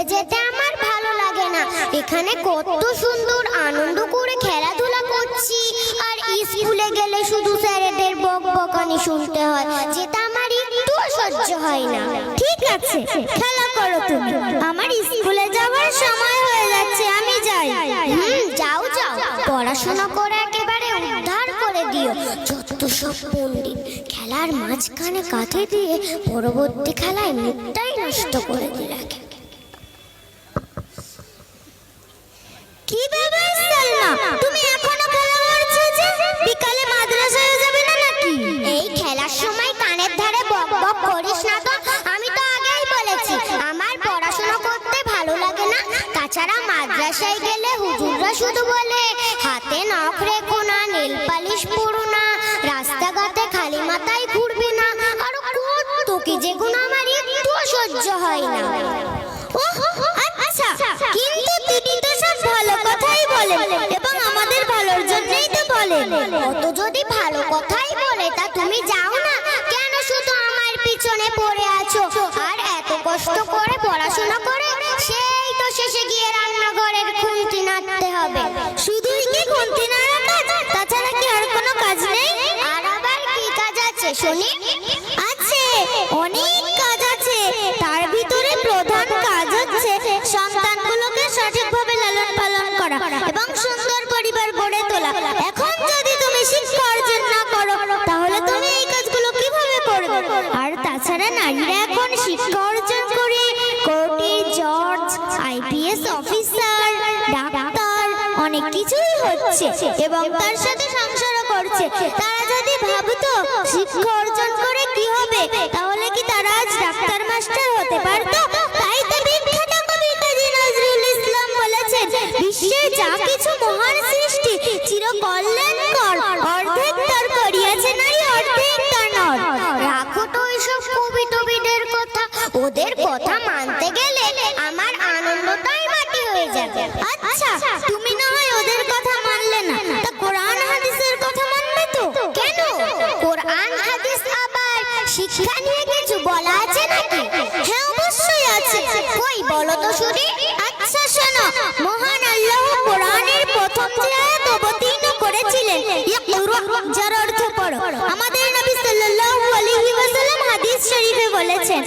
স্কুলে যেতে আমার ভালো লাগে না। এখানে কত সুন্দর আনন্দ করে খেলাধুলা করছি। আর স্কুলে গেলে শুধু স্যারেদের বক বকানি শুনতে হয়। যেটা আমার একটু সহ্য হয় না। ঠিক আছে, খেলা করো তুমি। আমার স্কুলে যাওয়ার সময় হয়ে যাচ্ছে, আমি যাই। হুম, যাও যাও। পড়াশোনা করে একেবারে উদ্ধার করে দিও। যত সব পণ্ডিত খেলার মাঝখানে কাঁধে দিয়ে পরবর্তী খেলায় মুখটাই নষ্ট করে দিয়ে তাছাড়া মাদ্রাসায় গেলে হুজুররা শুধু বলে, হাতে নখ রেখো না, নেল পালিশ পরো না, রাস্তাঘাটে খালি মাথায় ঘুরবে না, আর কত কি যেগুলো আমার একটু সহ্য হয় না। আচ্ছা কিন্তু তিনি তো সব ভালো কথাই বলেন, এবং আমাদের ভালোর জন্যই তো বলেন। যদি ভালো কথাই বলে, তা আছে, অনেক কাজ আছে। তার ভিতরে প্রধান কাজ হচ্ছে সন্তানগুলোকে সঠিকভাবে লালন পালন করা এবং সুন্দর পরিবার গড়ে তোলা। এখন যদি তুমি শিক্ষা অর্জন না করো, তাহলে তুমি এই কাজগুলো কীভাবে করবে? আর তাছাড়া নারীরা এখন শিক্ষা অর্জন করে, কোর্টে জজ, আইপিএস অফিসার, ডাক্তার, অনেক কিছুই হচ্ছে। এবং তার সাথে সংসারও করছে। তারা যদি ভাবতো শিক্ষা অর্জন করে কি হবে, তাহলে কি তারা আজ ডাক্তার মাস্টার হতে পারতো? তাই তো বিখ্যাত কবি কাজী নজরুল ইসলাম বলেছেন, বিশ্বে যা কিছু মহান সৃষ্টি চির শুনি আচ্ছা শোনো। মহান আল্লাহ কোরআনের প্রথম যে আয়াত অবতীর্ণ করেছিলেন। যার অর্থ পড়ো। আমাদের নবী সাল্লাল্লাহু আলাইহি ওয়াসাল্লাম হাদিস শরীফে বলেছেন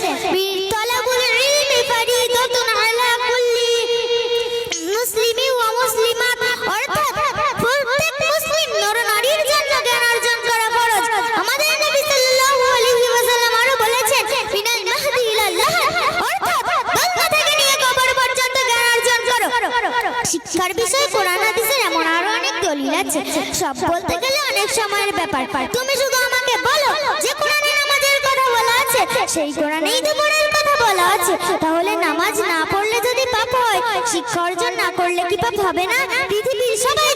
সব, বলতে গেলে অনেক সময়ের ব্যাপার। তুমি শুধু আমাকে বলো যে কোরআনে নামাজের কথা বলা আছে, সেই কোরআনেই তো কথা বলা আছে। তাহলে নামাজ না পড়লে যদি পাপ হয়, শিক্ষা অর্জন না করলে কি পাপ হবে না? পৃথিবীর সবাই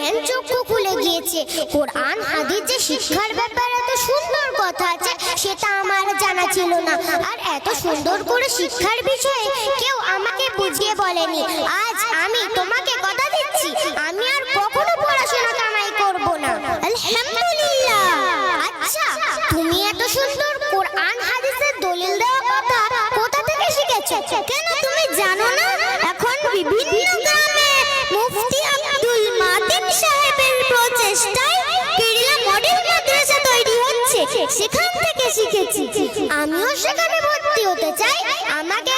জ্ঞান চক্ষু খুলে গিয়েছে। কোরআন, হাদিস যে শিক্ষার ব্যাপারে, এত সুন্দর কথা আছে, সেটা আমার জানা ছিল না। আর এত সুন্দর করে শিক্ষার বিষয়ে কেউ আমাকে বুঝিয়ে বলেনি। আজ আমি তোমাকে কথা দিচ্ছি। আমি আর কখনো পড়াশোনা কামাই করব না। আলহামদুলিল্লাহ। আচ্ছা তুমি এত সুন্দর কোরআন, হাদিসের দলিল দেওয়া সেখান থেকে শিখেছি। আমিও সেখানে ভর্তি হতে চাই। আমাকে